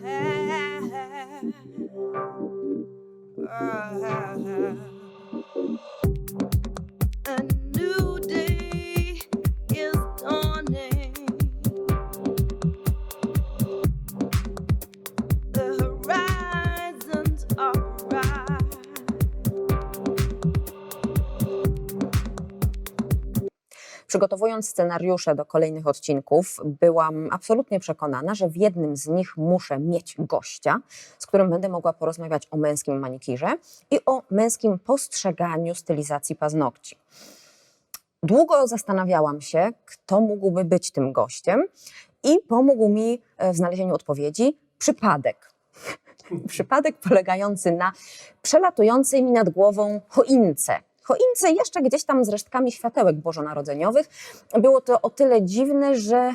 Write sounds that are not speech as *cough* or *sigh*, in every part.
A Przygotowując scenariusze do kolejnych odcinków, byłam absolutnie przekonana, że w jednym z nich muszę mieć gościa, z którym będę mogła porozmawiać o męskim manikirze i o męskim postrzeganiu stylizacji paznokci. Długo zastanawiałam się, kto mógłby być tym gościem, i pomógł mi e, w znalezieniu odpowiedzi przypadek. *laughs* Przypadek polegający na przelatującej mi nad głową choince. Choince jeszcze gdzieś tam z resztkami światełek bożonarodzeniowych. Było to o tyle dziwne, że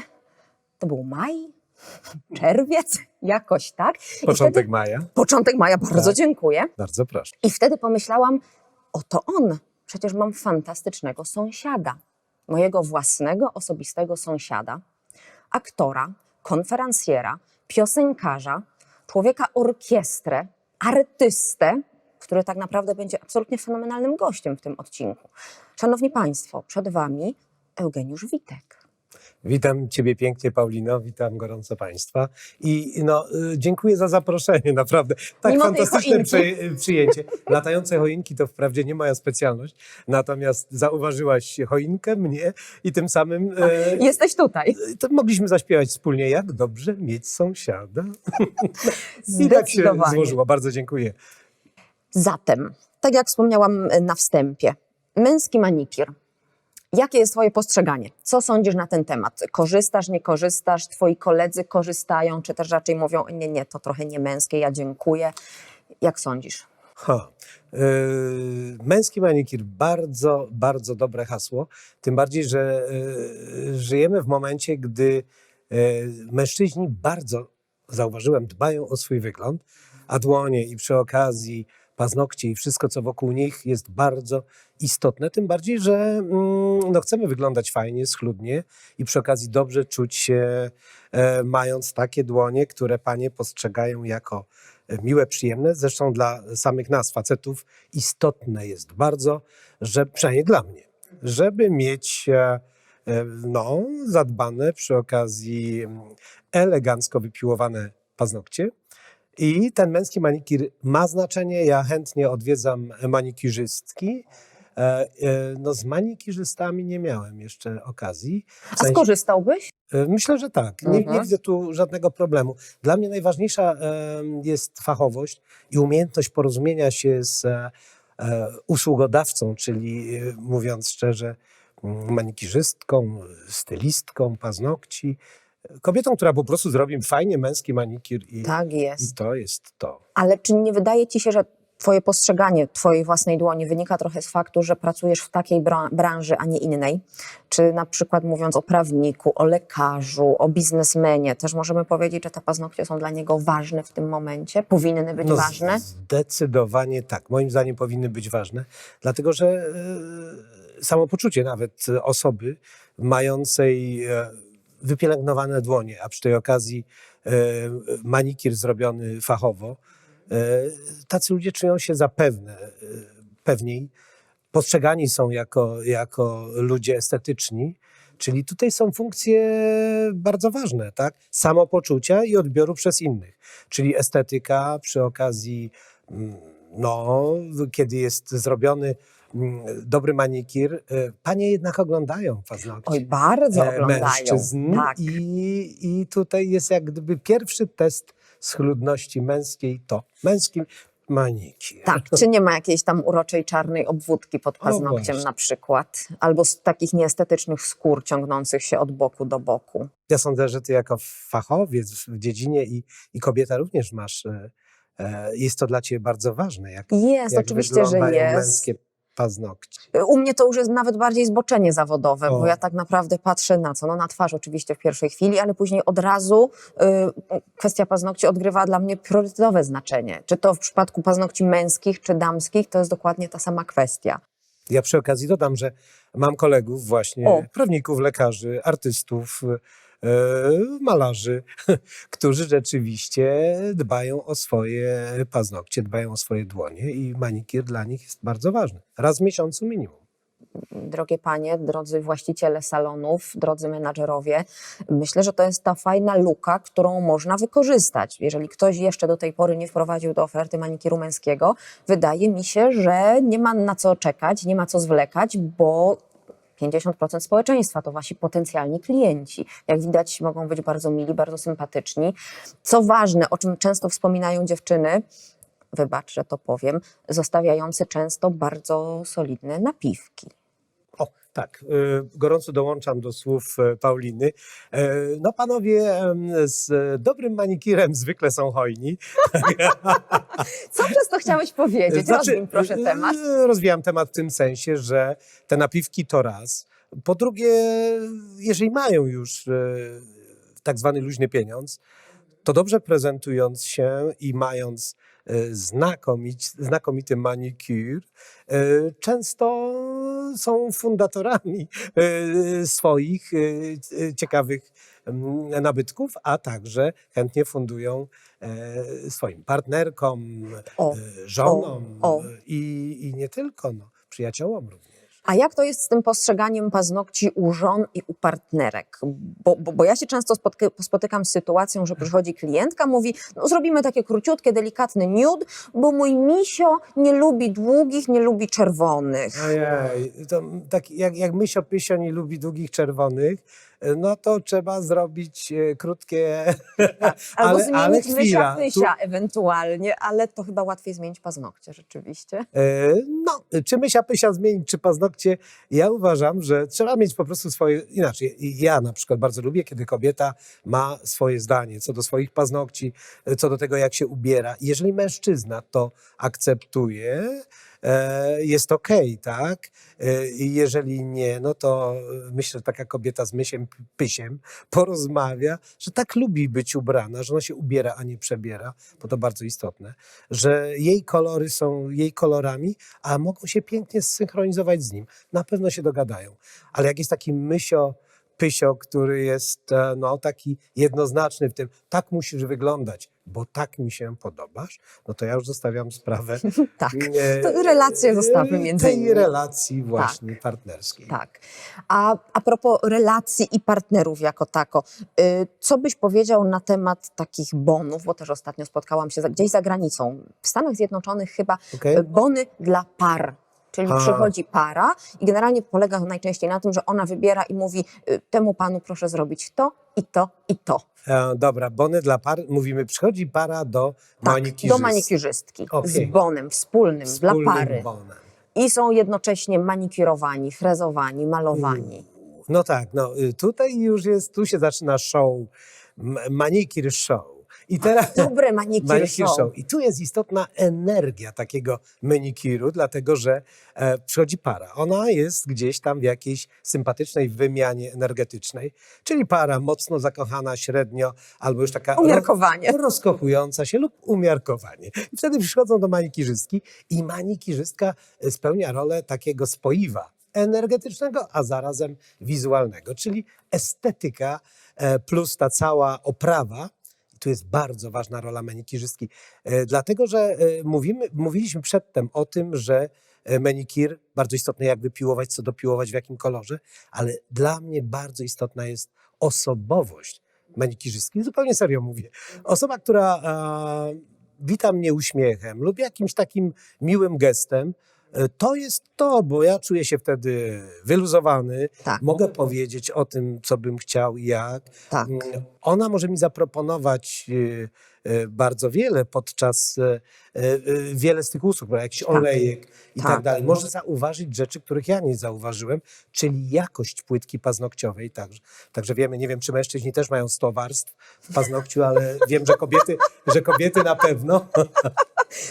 to był maj, *laughs* czerwiec, jakoś tak. I Początek wtedy, maja. początek maja, bardzo Tak. dziękuję. Bardzo proszę. I wtedy pomyślałam, oto on, przecież mam fantastycznego sąsiada, mojego własnego, osobistego sąsiada, aktora, konferencjera, piosenkarza, człowieka orkiestrę, artystę, który tak naprawdę będzie absolutnie fenomenalnym gościem w tym odcinku. Szanowni Państwo, przed Wami Eugeniusz Witek. Witam Ciebie pięknie, Paulino, witam gorąco Państwa i no, y, dziękuję za zaproszenie, naprawdę. Tak Mimo fantastyczne przy, przyjęcie. Latające choinki to wprawdzie nie moja specjalność, natomiast zauważyłaś choinkę, mnie i tym samym e, Jesteś tutaj. to mogliśmy zaśpiewać wspólnie, jak dobrze mieć sąsiada. *laughs* I tak się złożyło, bardzo dziękuję. Zatem, tak jak wspomniałam e, na wstępie, męski manikir. Jakie jest Twoje postrzeganie? Co sądzisz na ten temat? Korzystasz, nie korzystasz? Twoi koledzy korzystają, czy też raczej mówią, nie, nie, to trochę nie męskie, ja dziękuję. Jak sądzisz? Ha. Yy, męski manikir, bardzo, bardzo dobre hasło. Tym bardziej, że yy, żyjemy w momencie, gdy mężczyźni bardzo, zauważyłem, dbają o swój wygląd, a dłonie i przy okazji paznokcie i wszystko, co wokół nich jest bardzo istotne. Tym bardziej, że mm, no, chcemy wyglądać fajnie, schludnie i przy okazji dobrze czuć się, e, mając takie dłonie, które panie postrzegają jako e, miłe, przyjemne. Zresztą dla samych nas, facetów, istotne jest bardzo, że przynajmniej dla mnie, żeby mieć e, no, zadbane przy okazji mm, elegancko wypiłowane paznokcie. I ten męski manikir ma znaczenie. Ja chętnie odwiedzam manikirzystki. E, e, No, z manikirzystami nie miałem jeszcze okazji. W A sensie- skorzystałbyś? E, Myślę, że tak. Nie, nie Mhm. widzę tu żadnego problemu. Dla mnie najważniejsza jest fachowość i umiejętność porozumienia się z usługodawcą, czyli mówiąc szczerze, manikirzystką, stylistką, paznokci, kobietą, która po prostu zrobi fajnie męski manikir i, Tak i jest. to jest to. Ale czy nie wydaje Ci się, że Twoje postrzeganie Twojej własnej dłoni wynika trochę z faktu, że pracujesz w takiej bra- branży, a nie innej? Czy na przykład mówiąc o prawniku, o lekarzu, o biznesmenie, też możemy powiedzieć, że te paznokcie są dla niego ważne w tym momencie? Powinny być No, ważne? Zdecydowanie tak. Moim zdaniem powinny być ważne, dlatego że e, samopoczucie nawet osoby mającej e, wypielęgnowane dłonie, a przy tej okazji e, manikir zrobiony fachowo, e, tacy ludzie czują się zapewne, e, pewniej, postrzegani są jako, jako ludzie estetyczni, czyli tutaj są funkcje bardzo ważne, tak? Samopoczucia i odbioru przez innych, czyli estetyka przy okazji, mm, no, kiedy jest zrobiony dobry manikir, e, panie jednak oglądają paznokcie. Oj, bardzo e, oglądają. mężczyzn Tak. i, i tutaj jest jak gdyby pierwszy test schludności męskiej to męski manikir. Tak, czy nie ma jakiejś tam uroczej czarnej obwódki pod paznokciem na przykład? Albo z takich nieestetycznych skór ciągnących się od boku do boku. Ja sądzę, że ty jako fachowiec w dziedzinie i, i kobieta również masz, e, jest to dla ciebie bardzo ważne, jak, Jest, jak oczywiście, że jest. męskie paznokcie. U mnie to już jest nawet bardziej zboczenie zawodowe, bo O. ja tak naprawdę patrzę na co? No na twarz oczywiście w pierwszej chwili, ale później od razu y, kwestia paznokci odgrywa dla mnie priorytetowe znaczenie. Czy to w przypadku paznokci męskich czy damskich, to jest dokładnie ta sama kwestia. Ja przy okazji dodam, że mam kolegów właśnie, O. prawników, lekarzy, artystów, malarzy, *laughs* którzy rzeczywiście dbają o swoje paznokcie, dbają o swoje dłonie i manikir dla nich jest bardzo ważny. Raz w miesiącu minimum. Drogie panie, drodzy właściciele salonów, drodzy menadżerowie, myślę, że to jest ta fajna luka, którą można wykorzystać. Jeżeli ktoś jeszcze do tej pory nie wprowadził do oferty manikiru męskiego, wydaje mi się, że nie ma na co czekać, nie ma co zwlekać, bo 50% społeczeństwa to wasi potencjalni klienci. Jak widać, mogą być bardzo mili, bardzo sympatyczni. Co ważne, o czym często wspominają dziewczyny, wybacz, że to powiem, zostawiający często bardzo solidne napiwki. Tak, y, gorąco dołączam do słów e, Pauliny. E, No panowie z dobrym manikirem zwykle są hojni. *laughs* Co przez to chciałeś powiedzieć? Rozwin proszę y, temat. y, Rozwijam temat w tym sensie, że te napiwki to raz. Po drugie, jeżeli mają już e, tak zwany luźny pieniądz, to dobrze prezentując się i mając e, znakomity manikur, e, często są fundatorami e, swoich ciekawych nabytków, a także chętnie fundują swoim partnerkom, O, żonom o. e, I, i nie tylko, no, przyjaciołom również. A jak to jest z tym postrzeganiem paznokci u żon i u partnerek? Bo, bo, bo ja się często spotykam z sytuacją, że przychodzi klientka, mówi, no zrobimy takie króciutkie, delikatny nude, bo mój misio nie lubi długich, nie lubi czerwonych. Ojej, to tak jak, jak Mysio Pysio nie lubi długich czerwonych, no to trzeba zrobić e, krótkie, *laughs* Albo ale, ale zmienić mysia chwila. pysia ewentualnie, ale to chyba łatwiej zmienić paznokcie rzeczywiście. E, No, czy Mysia Pysia zmienić, czy paznokcie? Ja uważam, że trzeba mieć po prostu swoje, inaczej. Ja na przykład bardzo lubię, kiedy kobieta ma swoje zdanie co do swoich paznokci, e, co do tego, jak się ubiera. Jeżeli mężczyzna to akceptuje, jest okej, tak? E, jeżeli nie, no to e, myślę, że taka kobieta z mysiem, pysiem porozmawia, że tak lubi być ubrana, że ona się ubiera, a nie przebiera, bo to bardzo istotne, że jej kolory są jej kolorami, a mogą się pięknie zsynchronizować z nim. Na pewno się dogadają. Ale jak jest taki mysio, pysio, który jest e, no, taki jednoznaczny w tym, tak musisz wyglądać, bo tak mi się podobasz, no to ja już zostawiam sprawę. *laughs* Tak. e, To relacje zostawmy między tej innymi. relacji właśnie partnerskiej. Tak. A, a propos relacji i partnerów jako tako, y, co byś powiedział na temat takich bonów, bo też ostatnio spotkałam się gdzieś za granicą, w Stanach Zjednoczonych chyba, Okej? y, bony dla par. Czyli A. przychodzi para i generalnie polega najczęściej na tym, że ona wybiera i mówi y, temu panu proszę zrobić to i to i to. E, dobra, bony dla par. Mówimy, przychodzi para do Tak, do manikirzystki Okej. z bonem wspólnym, Wspólnym dla pary. bonem. I są jednocześnie manikirowani, frezowani, malowani. No tak, no y, tutaj już jest, tu się zaczyna show, manikir show. I teraz Dobre manikir, manikir show. I tu jest istotna energia takiego manikiru, dlatego że e, przychodzi para. Ona jest gdzieś tam w jakiejś sympatycznej wymianie energetycznej, czyli para mocno zakochana, średnio, albo już taka roz- Umiarkowanie. rozkochująca się lub umiarkowanie. I wtedy przychodzą do manikirzystki i manikirzystka e, spełnia rolę takiego spoiwa energetycznego, a zarazem wizualnego, czyli estetyka e, plus ta cała oprawa. Tu jest bardzo ważna rola manikirzystki, e, dlatego że e, mówimy, mówiliśmy przedtem o tym, że e, manikir, bardzo istotne jak wypiłować, co dopiłować, w jakim kolorze, ale dla mnie bardzo istotna jest osobowość manikirzystki. Zupełnie serio mówię. Osoba, która e, wita mnie uśmiechem lub jakimś takim miłym gestem, to jest to, bo ja czuję się wtedy wyluzowany, Tak. mogę powiedzieć o tym, co bym chciał i jak. Tak. Mm, Ona może mi zaproponować e, e, bardzo wiele podczas e, wiele z tych usług, prawda, jakiś olejek i tak. Tak. dalej. Może zauważyć rzeczy, których ja nie zauważyłem, czyli jakość płytki paznokciowej. Także, także wiemy, nie wiem, czy mężczyźni też mają 100 warstw w paznokciu, ale wiem, że kobiety, że kobiety na pewno.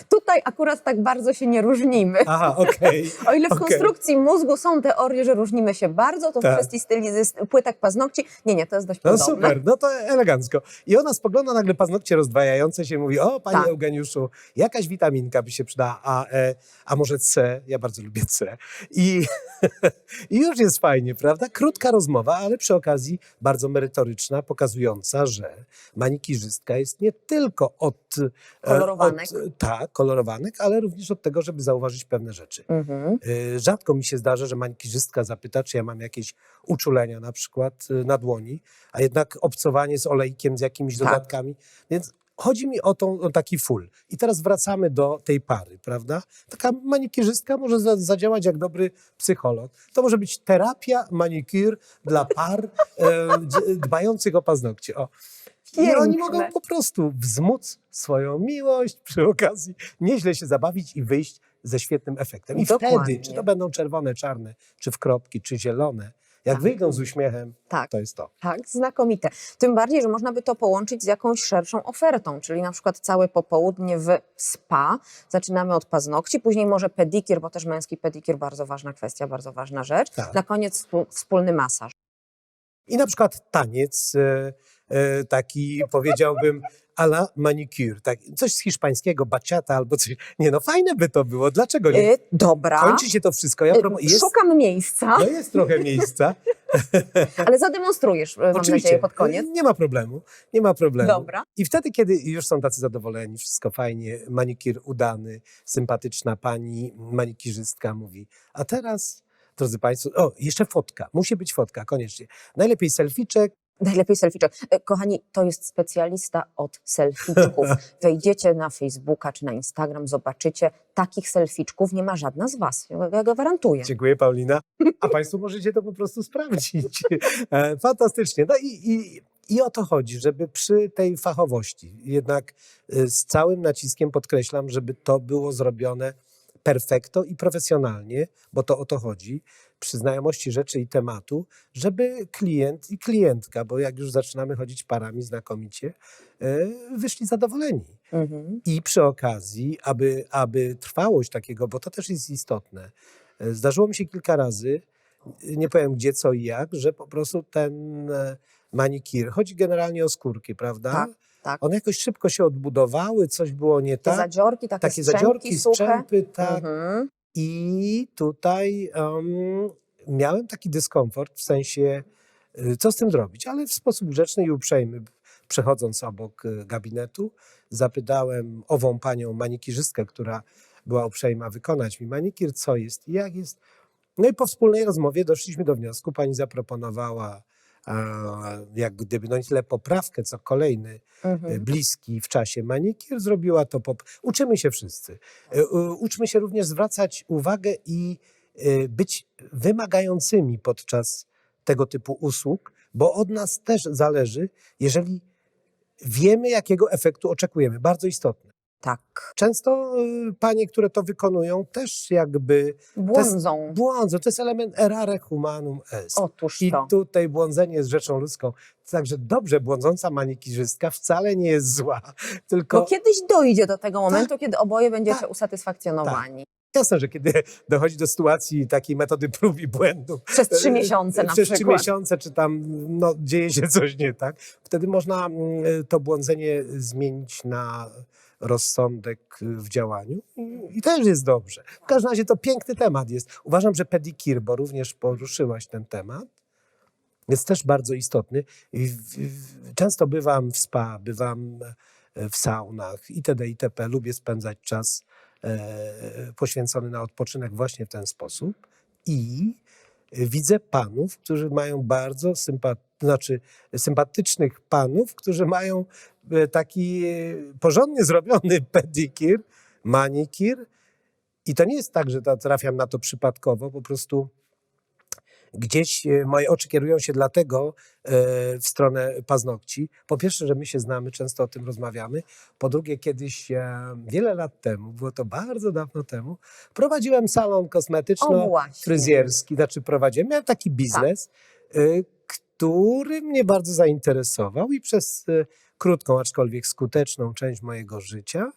Tutaj akurat tak bardzo się nie różnimy. Aha, okej. *laughs* O ile w okej. konstrukcji mózgu są teorie, że różnimy się bardzo, to w Tak. kwestii stylizy płytek paznokci, nie, nie, to jest dość No podobne. super, no to elegancko. I ona spogląda nagle paznokcie rozdwajające się i mówi, o panie Tak. Eugeniuszu, jakaś witaminka by się przydała, a, e, a może C, ja bardzo lubię C. I, *laughs* I już jest fajnie, prawda? Krótka rozmowa, ale przy okazji bardzo merytoryczna, pokazująca, że manikirzystka jest nie tylko od... e, Kolorowanek. Od, tak, kolorowanek, ale również od tego, żeby zauważyć pewne rzeczy. Mhm. Y, Rzadko mi się zdarza, że manikirzystka zapyta, czy ja mam jakieś uczulenia na przykład y, na dłoni, a jednak obcowanie z olejkiem, z jakimiś Tak. dodatkami. Więc chodzi mi o, tą, o taki full. I teraz wracamy do tej pary, prawda? Taka manikirzystka może za, zadziałać jak dobry psycholog. To może być terapia manikir dla par e, dbających o paznokcie. O. I oni mogą po prostu wzmóc swoją miłość przy okazji, nieźle się zabawić i wyjść ze świetnym efektem. I Dokładnie. wtedy, czy to będą czerwone, czarne, czy w kropki, czy zielone, jak Tak. wyjdą z uśmiechem, Tak. to jest to. Tak, znakomite. Tym bardziej, że można by to połączyć z jakąś szerszą ofertą, czyli na przykład całe popołudnie w spa. Zaczynamy od paznokci, później może pedikir, bo też męski pedikir, bardzo ważna kwestia, bardzo ważna rzecz. Tak. Na koniec wspólny masaż. I na przykład taniec, e, e, taki powiedziałbym, a la manicure, tak, coś z hiszpańskiego, baciata albo coś. Nie no, fajne by to było, dlaczego nie? Y, dobra. Kończy się to wszystko, ja propo- jest, Szukam miejsca, no jest trochę miejsca. *laughs* ale zademonstrujesz, y, mam nadzieję, pod koniec. Nie ma problemu, nie ma problemu. Dobra. I wtedy, kiedy już są tacy zadowoleni, wszystko fajnie, manikir udany, sympatyczna pani manikirzystka mówi, a teraz, drodzy Państwo, o, jeszcze fotka, musi być fotka, koniecznie. Najlepiej selficzek, Najlepiej selficzek. Y, Kochani, to jest specjalista od selficzków. *laughs* Wejdziecie na Facebooka czy na Instagram, zobaczycie, takich selficzków nie ma żadna z Was. Ja gwarantuję. Dziękuję, Paulina. A *laughs* Państwo możecie to po prostu sprawdzić. E, Fantastycznie. No i, i, i o to chodzi, żeby przy tej fachowości, jednak e, z całym naciskiem podkreślam, żeby to było zrobione perfekto i profesjonalnie, bo to o to chodzi, przy znajomości rzeczy i tematu, żeby klient i klientka, bo jak już zaczynamy chodzić parami znakomicie, e, wyszli zadowoleni. Mhm. I przy okazji, aby, aby trwałość takiego, bo to też jest istotne, e, zdarzyło mi się kilka razy, e, nie powiem gdzie, co i jak, że po prostu ten manikir, chodzi generalnie o skórki, prawda? Tak, tak. One jakoś szybko się odbudowały, coś było nie tak. zadziorki, takie, Takie strzępki zadziorki, suche. strzępy, tak. Mhm. I tutaj em, miałem taki dyskomfort w sensie, y, co z tym zrobić, ale w sposób grzeczny i uprzejmy, przechodząc obok y, gabinetu, zapytałem ową panią manikirzystkę, która była uprzejma wykonać mi manikir, co jest i jak jest. No i po wspólnej rozmowie doszliśmy do wniosku, pani zaproponowała a, jak gdyby, no tyle poprawkę, co kolejny e, Mhm. bliski w czasie manikir, zrobiła to pop. Uczymy się wszyscy. E, Uczmy się również zwracać uwagę i e, być wymagającymi podczas tego typu usług, bo od nas też zależy, jeżeli wiemy, jakiego efektu oczekujemy. Bardzo istotne. Tak. Często e, panie, które to wykonują, też jakby Błądzą. błądzą. To jest element errare humanum est. Otóż I to. tutaj błądzenie jest rzeczą ludzką. Także dobrze błądząca manikirzystka wcale nie jest zła, *laughs* tylko Bo kiedyś dojdzie do tego momentu, kiedy oboje będziecie Tak. usatysfakcjonowani. jasne, że kiedy *laughs* dochodzi do sytuacji takiej metody prób i błędów, Przez trzy e, miesiące na przez trzy przykład. miesiące, czy tam no, dzieje się coś nie tak, wtedy można mm, to błądzenie zmienić na rozsądek w działaniu i, i też jest dobrze. W każdym razie to piękny temat jest. Uważam, że pedikir, bo również poruszyłaś ten temat, jest też bardzo istotny. Często bywam w spa, bywam e, w saunach itd. itp. Lubię spędzać czas e, poświęcony na odpoczynek właśnie w ten sposób i widzę panów, którzy mają bardzo sympat, znaczy sympatycznych panów, którzy mają e, taki e, porządnie zrobiony *laughs* pedikir, manikir i to nie jest tak, że to trafiam na to przypadkowo, po prostu gdzieś e, moje oczy kierują się dlatego w stronę paznokci. Po pierwsze, że my się znamy, często o tym rozmawiamy. Po drugie, kiedyś wiele lat temu, było to bardzo dawno temu, prowadziłem salon kosmetyczno-fryzjerski. Znaczy prowadziłem, miałem taki biznes, e, który mnie bardzo zainteresował i przez e, krótką, aczkolwiek skuteczną część mojego życia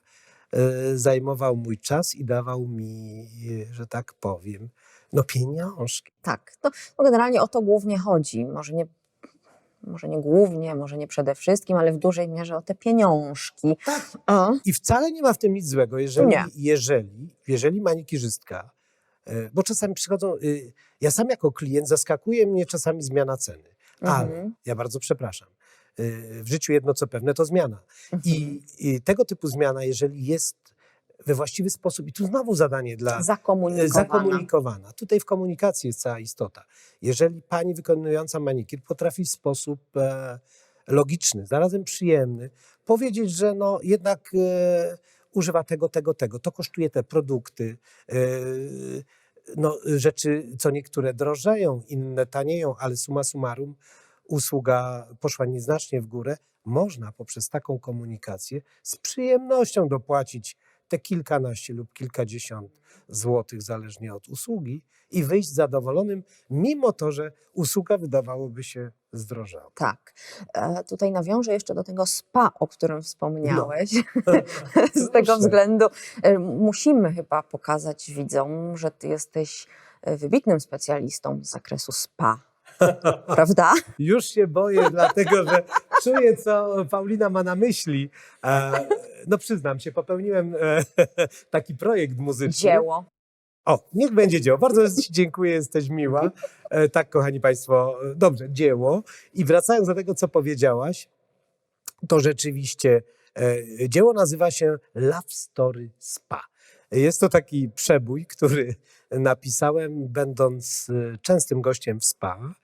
e, zajmował mój czas i dawał mi, że tak powiem, no pieniążki. Tak, to, to generalnie o to głównie chodzi. Może nie, może nie głównie, może nie przede wszystkim, ale w dużej mierze o te pieniążki. Tak. A, I wcale nie ma w tym nic złego, jeżeli, Nie. jeżeli, jeżeli manikirzystka, e, bo czasami przychodzą, y, ja sam jako klient zaskakuje mnie czasami zmiana ceny, ale mhm, ja bardzo przepraszam. y, W życiu jedno co pewne to zmiana. mhm. I, I tego typu zmiana, jeżeli jest we właściwy sposób, i tu znowu zadanie dla zakomunikowana. zakomunikowana. Tutaj w komunikacji jest cała istota. Jeżeli pani wykonująca manikir potrafi w sposób e, logiczny, zarazem przyjemny, powiedzieć, że no jednak e, używa tego, tego, tego, to kosztuje te produkty, e, no, rzeczy co niektóre drożeją, inne tanieją, ale summa summarum usługa poszła nieznacznie w górę, można poprzez taką komunikację z przyjemnością dopłacić te kilkanaście lub kilkadziesiąt złotych, zależnie od usługi, i wyjść zadowolonym, mimo to, że usługa wydawałoby się zdrożała. Tak. E, tutaj nawiążę jeszcze do tego spa, o którym wspomniałeś. *laughs* *laughs* Z tego względu e, musimy chyba pokazać widzom, że ty jesteś e, wybitnym specjalistą z zakresu spa. Prawda? Już się boję, *laughs* dlatego że czuję, co Paulina ma na myśli. E, no przyznam się, popełniłem e, *laughs* taki projekt muzyczny. Dzieło. O, niech będzie dzieło. Bardzo Ci dziękuję, jesteś miła. E, tak, kochani Państwo, dobrze, dzieło. I wracając do tego, co powiedziałaś, to rzeczywiście dzieło nazywa się Love Story Spa. Jest to taki przebój, który napisałem, będąc e, częstym gościem w spa.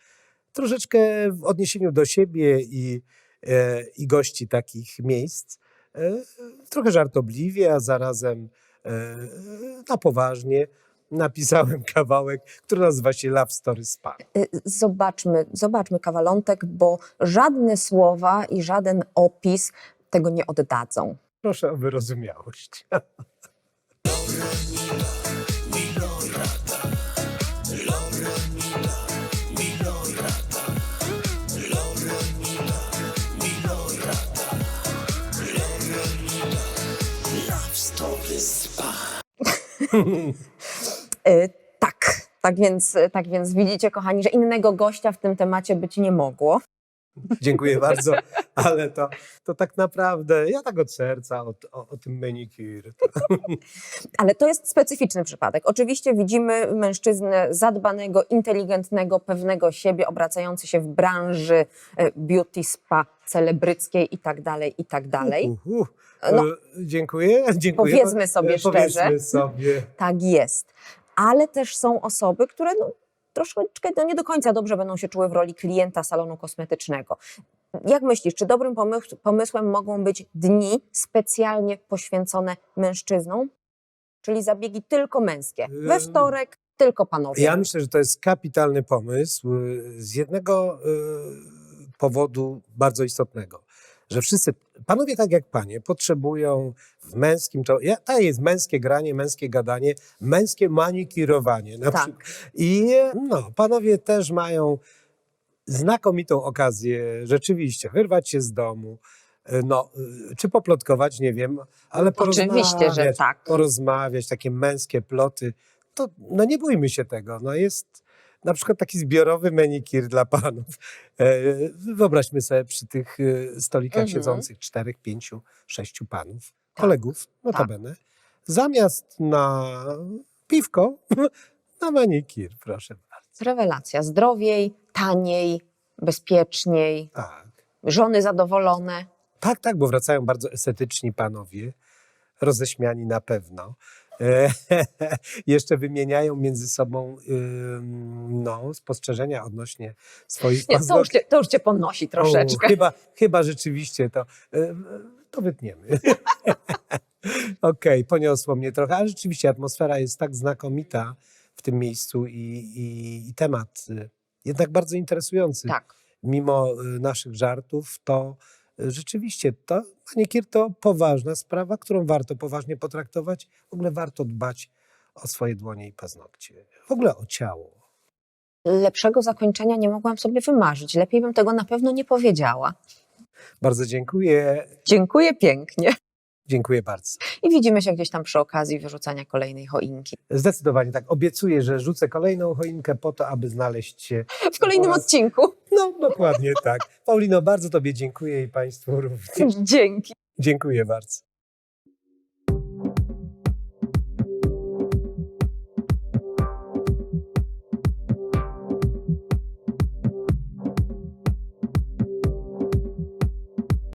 Troszeczkę w odniesieniu do siebie i, e, i gości takich miejsc. E, trochę żartobliwie, a zarazem e, na poważnie napisałem *laughs* kawałek, który nazywa się Love Story Spa. Zobaczmy, zobaczmy kawalątek, bo żadne słowa i żaden opis tego nie oddadzą. Proszę o wyrozumiałość. *laughs* Tak, tak więc, tak więc widzicie, kochani, że innego gościa w tym temacie być nie mogło. Dziękuję bardzo, ale to, to tak naprawdę, ja tak od serca, o, o, o tym manicure. Ale to jest specyficzny przypadek. Oczywiście widzimy mężczyznę zadbanego, inteligentnego, pewnego siebie, obracający się w branży e, beauty, spa, celebryckiej i tak dalej, i tak dalej. Uh, No. e, dziękuję, dziękuję. Powiedzmy sobie E, szczerze. Powiedzmy sobie. Tak jest. Ale też są osoby, które no, troszeczkę no, nie do końca dobrze będą się czuły w roli klienta salonu kosmetycznego. Jak myślisz, czy dobrym pomysł, pomysłem mogą być dni specjalnie poświęcone mężczyznom? Czyli zabiegi tylko męskie. We wtorek tylko panowie. Ja myślę, że to jest kapitalny pomysł z jednego y, powodu bardzo istotnego, że wszyscy, panowie tak jak panie, potrzebują w męskim, to ja, to jest męskie granie, męskie gadanie, męskie manikirowanie na Tak. I no, panowie też mają znakomitą okazję rzeczywiście wyrwać się z domu, y, no, y, czy poplotkować, nie wiem, ale Oczywiście, że porozmawiać, tak. porozmawiać, takie męskie ploty, to no nie bójmy się tego. No jest na przykład taki zbiorowy menikir dla panów. E, Wyobraźmy sobie przy tych e, stolikach Mhm. siedzących czterech, pięciu, sześciu panów, Tak, kolegów, notabene. Zamiast na piwko, *laughs* na manikir, proszę bardzo. Rewelacja. Zdrowiej, taniej, bezpieczniej, Tak. żony zadowolone. Tak, tak, bo wracają bardzo estetyczni panowie, roześmiani na pewno. *laughs* Jeszcze wymieniają między sobą no, spostrzeżenia odnośnie swoich Nie, to, już cię, to już cię podnosi troszeczkę. O, chyba, chyba rzeczywiście to, y, to wytniemy. *laughs* Okej, poniosło mnie trochę, ale rzeczywiście atmosfera jest tak znakomita w tym miejscu i, i, i temat y, jednak bardzo interesujący. Tak. Mimo y, naszych żartów, to Rzeczywiście, to manikier to poważna sprawa, którą warto poważnie potraktować. W ogóle warto dbać o swoje dłonie i paznokcie, w ogóle o ciało. Lepszego zakończenia nie mogłam sobie wymarzyć. Lepiej bym tego na pewno nie powiedziała. Bardzo dziękuję. Dziękuję pięknie. Dziękuję bardzo. I widzimy się gdzieś tam przy okazji wyrzucania kolejnej choinki. Zdecydowanie tak. Obiecuję, że rzucę kolejną choinkę po to, aby znaleźć się w kolejnym oraz, odcinku. No, dokładnie tak. Paulino, bardzo Tobie dziękuję i Państwu również. Dzięki. Dziękuję bardzo.